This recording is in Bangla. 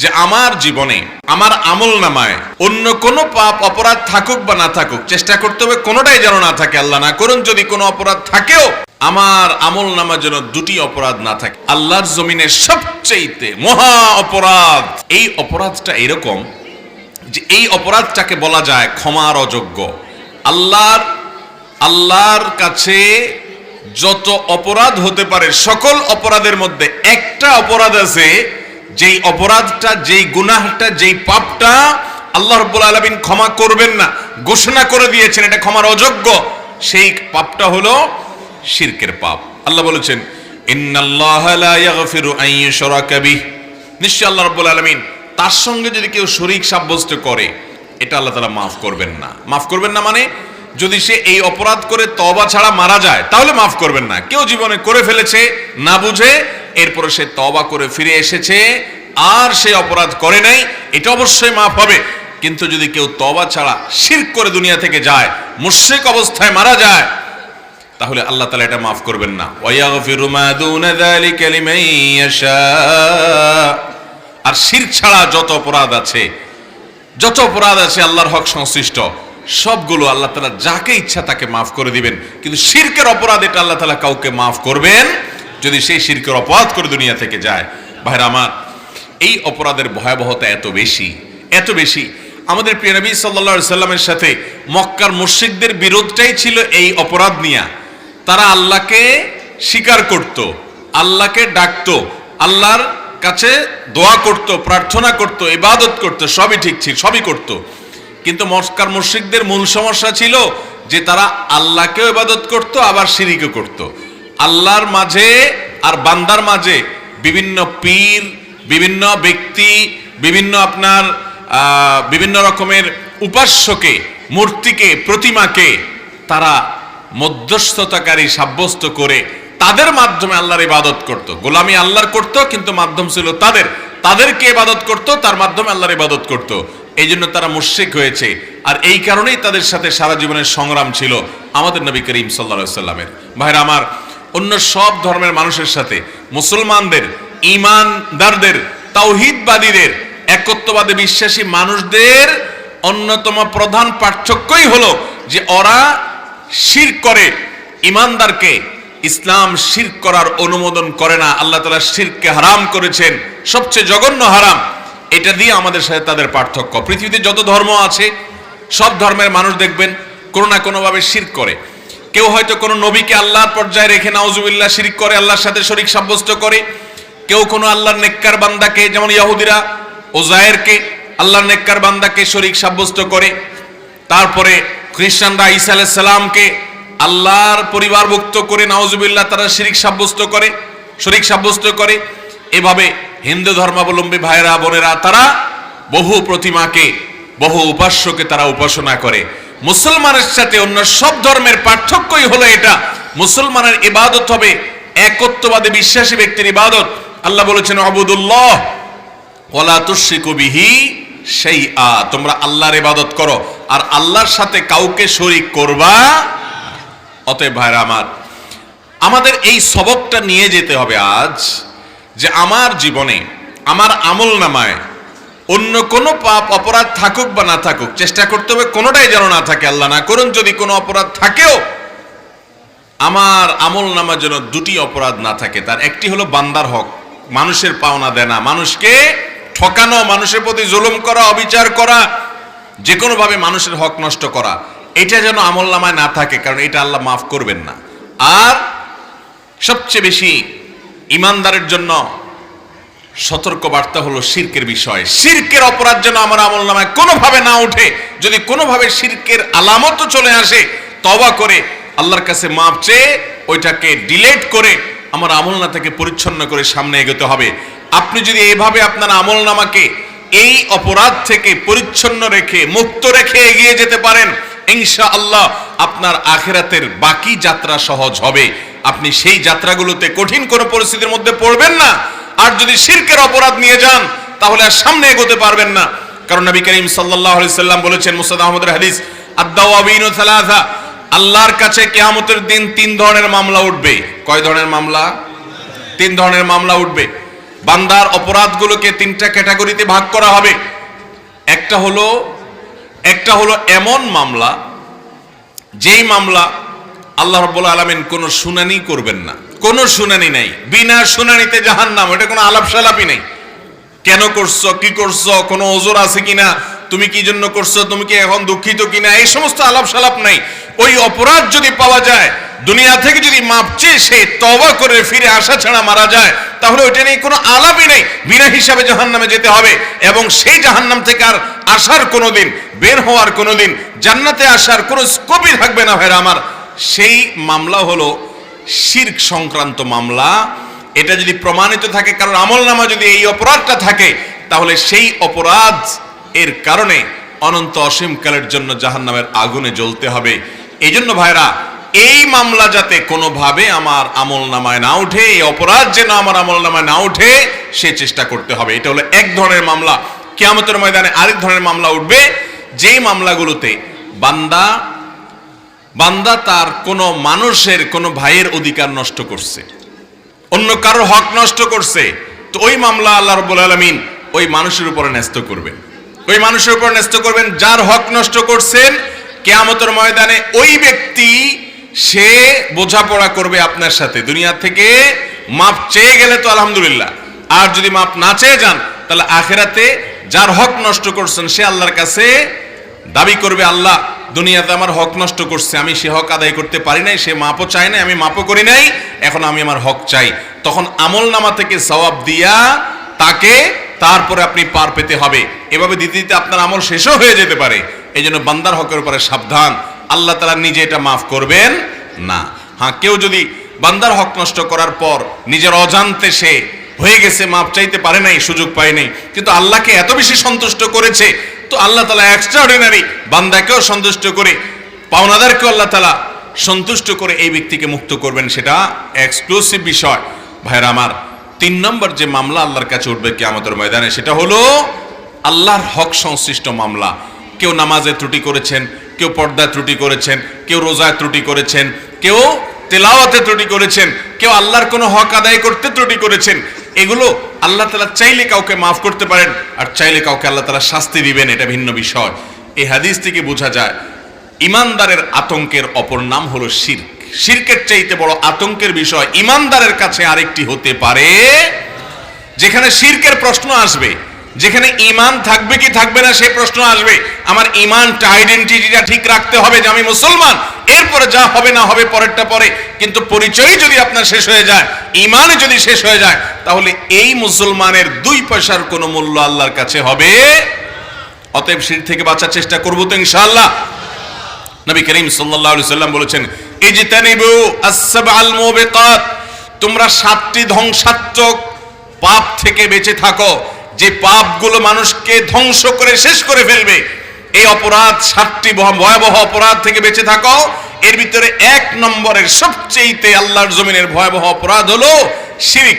যে আমার জীবনে, আমার আমল নামায় অন্য কোনো পাপ অপরাধ থাকুক বা না থাকুক, চেষ্টা করতে হবে কোনোটাই যেন না থাকে, আল্লাহ না করুন, যদি কোনো অপরাধ থাকেও, আমার আমল নামা যেন দুটি অপরাধ না থাকে। আল্লাহর জমিনে সবচেয়েতে মহা অপরাধ, এই অপরাধটা এরকম যে এই অপরাধটাকে বলা যায় ক্ষমার অযোগ্য। আল্লাহর আল্লাহর কাছে যত অপরাধ হতে পারে, সকল অপরাধের মধ্যে একটা অপরাধ আছে যেই অপরাধটা, যেই গুনাহটা, যেই পাপটা আল্লাহ রব্বুল আলমিন ক্ষমা করবেন না, ঘোষণা করে দিয়েছেন, এটা ক্ষমার অযোগ্য, সেই পাপটা হলো শিরকের পাপ। আল্লাহ বলেছেন নিশ্চয় আল্লাহ রব্বুল আলমিন তার সঙ্গে যদি কেউ শরিক সাব্যস্ত করে, এটা আল্লাহ তালা মাফ করবেন না। মাফ করবেন না মানে যদি সে এই অপরাধ করে তবা ছাড়া মারা যায়, তাহলে মাফ করবেন না। কেউ জীবনে করে ফেলেছে, না বুঝে এরপরে সে তবা করে ফিরে এসেছে, আর সে অপরাধ করে নাই, এটা অবশ্যই মাফ হবে। কিন্তু যদি কেউ তবা ছাড়া শির করে দুনিয়া থেকে যায়, মুশ্রিক অবস্থায় মারা যায়, তাহলে আল্লাহ তালা এটা মাফ করবেন না। আর শির ছাড়া যত অপরাধ আছে, যত অপরাধ আছে আল্লাহর হক সংশ্লিষ্ট, সবগুলো আল্লাহ তালা যাকে ইচ্ছা তাকে মাফ করে দিবেন। কিন্তু শিরকের অপরাধ এটা আল্লাহ তালা কাউকে মাফ করবেন যদি সেই শিরকের অপরাধ করে দুনিয়া থেকে যায়, ভাইরা আমার, এই অপরাধের ভয়াবহতা এত বেশি এত বেশি। আমাদের প্রিয় নবী সাল্লা সাল্লামের সাথে মক্কার মুশ্রিকদের বিরোধটাই ছিল এই অপরাধ নিয়ে। তারা আল্লাহকে স্বীকার করত, আল্লাহকে ডাকতো, আল্লাহর কাছে দোয়া করত, প্রার্থনা করত, ইবাদত করত, সবই ঠিক ছিল, সবই করত। কিন্তু মস্কার মুশ্রিকদের মূল সমস্যা ছিল যে তারা আল্লাহকেও ইবাদত করত, আবার শিরিকও করত। আল্লাহর মাঝে আর বান্দার মাঝে বিভিন্ন পীর, বিভিন্ন ব্যক্তি, বিভিন্ন আপনার বিভিন্ন রকমের উপাস্যকে, মূর্তিকে, প্রতিমাকে তারা মধ্যস্থতাকারী সাব্যস্ত করে তাদের মাধ্যমে আল্লাহর ইবাদত করত। গোলামি আল্লাহর করত, কিন্তু মাধ্যম ছিল তাদের। তাদেরকে ইবাদত করত, তার মাধ্যমে আল্লাহর ইবাদত করত। এই জন্য তারা মুশ্রিক হয়েছে। আর এই কারণেই তাদের সাথে সারা জীবনের সংগ্রাম ছিল আমাদের নবী করিম সাল্লা সাল্লামের ভাইরা, আমার অন্য সব ধর্মের মানুষের সাথে। মুসলমানদের, ইমানদারদের, তাওহিদবাদীদের, একত্ববাদে বিশ্বাসী মানুষদের অন্যতম প্রধান পার্থক্যই হলো যে ওরা শির করে, ইমানদারকে ইসলাম শির করার অনুমোদন করে না। আল্লাহ তালা শিরকে হারাম করেছেন, সবচেয়ে জঘন্য হারাম। এটা দিয়ে আমাদের সাথে তাদের পার্থক্য। পৃথিবীতে যত ধর্ম আছে, সব ধর্মের মানুষ দেখবেন কোনো না কোনোভাবে শির করে। কেউ হয়তো কোনো নবীকে আল্লাহর পর্যায়ে রেখে নাউজুবিল্লাহ শিরিক করে, আল্লাহর সাথে শরিক সাব্যস্ত করে। কেউ কোনো আল্লাহর নেককার বান্দাকে, যেমন ইয়াহুদিরা ওজায়েরকে আল্লাহর নেককার বান্দাকে শরিক সাব্যস্ত করে। তারপরে খ্রিস্টানরা ঈসা সালামকে আল্লাহর পরিবারভুক্ত করে নাউজুবিল্লাহ তারা শিরিক সাব্যস্ত করে, শরিক সাব্যস্ত করে। এভাবে হিন্দু ধর্মাবলম্বী ভাইরা বোনেরা তারা বহু প্রতিমাকে, বহু উপাস্যকে তারা উপাসনা করে। মুসলমানের সাথে অন্য সব ধর্মের পার্থক্যই হলো এটা। মুসলমানের ইবাদত হবে একত্ববাদী, বিশ্বাসী ব্যক্তির ইবাদত। আল্লাহ বলেছেন আবুদুল্লাহ ওলা তুশরিকু বিহি সেই আ তোমরা আল্লাহর ইবাদত করো, আর আল্লাহর সাথে কাউকে শরিক করবা অতএব ভাইরা আমার, আমাদের এই সবকটা নিয়ে যেতে হবে আজ, যে আমার জীবনে, আমার আমল নামায় অন্য কোনো পাপ অপরাধ থাকুক বা না থাকুক, চেষ্টা করতে হবে কোনোটাই যেন না থাকে, আল্লাহ না করুন, যদি কোনো অপরাধ থাকেও, আমার আমল নামা যেন দুটি অপরাধ না থাকে। তার একটি হলো বান্দার হক, মানুষের পাওনা দেনা, মানুষকে ঠকানো, মানুষের প্রতি জুলুম করা, অবিচার করা যে কোনোভাবে মানুষের হক নষ্ট করা, এটা যেন আমল নামায় না থাকে, কারণ এটা আল্লাহ মাফ করবেন না। আর সবচেয়ে বেশি ইমানদারের জন্য সতর্ক বার্তা হলো শিরকের বিষয়। শিরকের অপরাধ যেন আমার আমল নামায় কোনোভাবে না ওঠে যদি কোনোভাবে শিরকের আলামতও চলে আসে তবা করে আল্লাহর কাছে মাপ চেয়ে ওইটাকে ডিলেট করে আমার আমল না থেকে পরিচ্ছন্ন করে সামনে এগোতে হবে। আপনি যদি এইভাবে আপনার আমল নামাকে এই অপরাধ থেকে পরিচ্ছন্ন রেখে, মুক্ত রেখে এগিয়ে যেতে পারেন ইনশা আল্লাহ আপনার আখেরাতের বাকি যাত্রা সহজ হবে। আপনি সেই যাত্রাগুলোতে কঠিন কোনো পরিস্থিতির মধ্যে পড়বেন না। আর যদি শিরকের অপরাধ নিয়ে যান, তাহলে আর সামনে এগোতে পারবেন না। কারণ নবী করিম আলাইহি সাল্লাম বলেছেন, মুসাদ আহমদের হাদিস, আদ-দাওয়াবিন সালাসা, আল্লাহর কাছে কিয়ামতের দিন তিন ধরনের মামলা উঠবে। কয় ধরনের মামলা? তিন ধরনের মামলা উঠবে। বান্দার অপরাধগুলোকে তিনটা ক্যাটাগরিতে ভাগ করা হবে। একটা হলো একটা হলো এমন মামলা, যেই মামলা আল্লাহ রব্বুল আলমিন কোনো শুনানি করবেন না। কোনো শুনানি নাই। বিনা শুনানিতে জাহান্নাম, এটা কোনো আলাপ সালাপই নেই। কেন করছ, কি করছ, কোনো ওজোর আছে কিনা, তুমি কি জন্য করছ, তুমি কি এখন দুঃখিত কিনা, এই সমস্ত আলাপ সালাপ নাই। ওই অপরাধ যদি পাওয়া যায়, দুনিয়া থেকে যদি মাপ চেয়ে সে তবা করে ফিরে আসা ছাড়া মারা যায়, তাহলে ওইটা নিয়ে কোনো আলাপই নেই। বিনা হিসাবে জাহান্নামে যেতে হবে এবং সেই জাহান্নাম থেকে আর আসার কোনো দিন, বের হওয়ার কোনো দিন, জান্নাতে আসার কোনো স্কোপই থাকবে না ভাইরা আমার। সেই মামলা হলো শির্ক সংক্রান্ত মামলা। এটা যদি প্রমাণিত থাকে, কারণ আমল নামা যদি এই অপরাধটা থাকে, তাহলে সেই অপরাধ এর কারণে অনন্ত অসীমকালের জন্য জাহান্নামের আগুনে জ্বলতে হবে। এই জন্য ভাইরা, এই মামলা যাতে কোনোভাবে আমার আমল নামায় না উঠে এই অপরাধ যেন আমার আমল নামায় না উঠে সে চেষ্টা করতে হবে। এটা হলো এক ধরনের মামলা। কেয়ামতের ময়দানে আরেক ধরনের মামলা উঠবে। যেই মামলাগুলোতে বান্দা বান্দা তার কোনো মানুষের, কোনো ভাইয়ের অধিকার নষ্ট করছে। অন্য কারও হক নষ্ট করছে। তো ওই মামলা আল্লাহ রব্বুল আলমিন ওই মানুষের উপরে ন্যস্ত করবেন। ওই মানুষের উপর ন্যস্ত করবেন, যার হক নষ্ট করছেন, কেয়ামতের ময়দানে ওই ব্যক্তি, সে বোঝাপড়া করবে আপনার সাথে। দুনিয়া থেকে মাপ চেয়ে গেলে তো আলহামদুলিল্লাহ। আর যদি মাপ না চেয়ে যান, তাহলে আখেরাতে যার হক নষ্ট করছেন, সে আল্লাহর কাছে দাবি করবে, আল্লাহ দুনিয়াতে আমার হক নষ্ট করছে, আমি সে হক আদায় করতে পারি নাই, সে মাপও চাই নাই, আমি মাপও করি নাই, এখন আমি আমার হক চাই। তখন আমল নামা থেকে সওয়াব দিয়া তাকে তারপরে আপনি পার পেতে হবে। এভাবে দিতে দিতে আপনার আমল শেষও হয়ে যেতে পারে। এই জন্য বান্দার হকের উপরে সাবধান। আল্লাহ তালা নিজে এটা মাফ করবেন না। হ্যাঁ কেউ যদি বান্দার হক নষ্ট করার পর নিজের অজান্তে সে হয়ে গেছে, মাপ চাইতে পারে নাই, সুযোগ পায় নাই, কিন্তু আল্লাহকে এত বেশি সন্তুষ্ট করেছে তো আল্লাহ তালা এক্সট্রা অর্ডিনারি বান্দাকেও সন্তুষ্ট করে, পাওনাদারকেও আল্লাহ তালা সন্তুষ্ট করে এই ব্যক্তিকে মুক্ত করবেন সেটা এক্সক্লুসিভ বিষয়। ভাইরা আমার, তিন নম্বর যে মামলা আল্লাহর কাছে উঠবে কি আমাদের ময়দানে সেটা হলো আল্লাহর হক সংশ্লিষ্ট মামলা। কেউ নামাজে ত্রুটি করেছেন, কেউ পর্দায় ত্রুটি করেছেন, কেউ রোজায় ত্রুটি করেছেন, কেউ তেলাওয়াতে ত্রুটি করেছেন, কেউ আল্লাহর কোনো হক আদায় করতে ত্রুটি করেছেন এগুলো আল্লাহ তালা চাইলে কাউকে মাফ করতে পারেন, আর চাইলে কাউকে আল্লাহ তালা শাস্তি দিবেন, এটা ভিন্ন বিষয়। এই হাদিস থেকে বোঝা যায়, ইমানদারের আতঙ্কের অপর নাম হলো শির্ক। শির্কের চাইতে বড় আতঙ্কের বিষয় ইমানদারের কাছে আরেকটি হতে পারে, যেখানে শির্কের প্রশ্ন আসবে। যেখানে ইমান থাকবে কি থাকবে না সে প্রশ্ন আসবে। আমার ইমানটা আইডেন্টিটিটা ঠিক রাখতে হবে যে আমি মুসলমান। এরপরে যা হবে না হবে পরেরটা পরে। কিন্তু পরিচয় যদি আপনার শেষ হয়ে যায় ইমানে যদি শেষ হয়ে যায়, তাহলে এই মুসলমানের দুই পয়সার কোনো মূল্য আল্লাহর কাছে হবে? অতএব শির থেকে বাঁচার চেষ্টা করব তো ইনশাআল্লাহ। নবী করিম সাল্লাম বলেছেন, ইজতানিবু আস-সাবআল তোমরা সাতটি ধ্বংসাত্মক পাপ থেকে বেঁচে থাকো। যে পাপগুলো মানুষকে ধ্বংস করে শেষ করে ফেলবে, এই অপরাধ সাতটি ভয়াবহ অপরাধ থেকে বেঁচে থাকো। এর ভিতরে এক নম্বরের সবচেয়েতে আল্লাহর জমিনের ভয়াবহ অপরাধ হলো শিরিক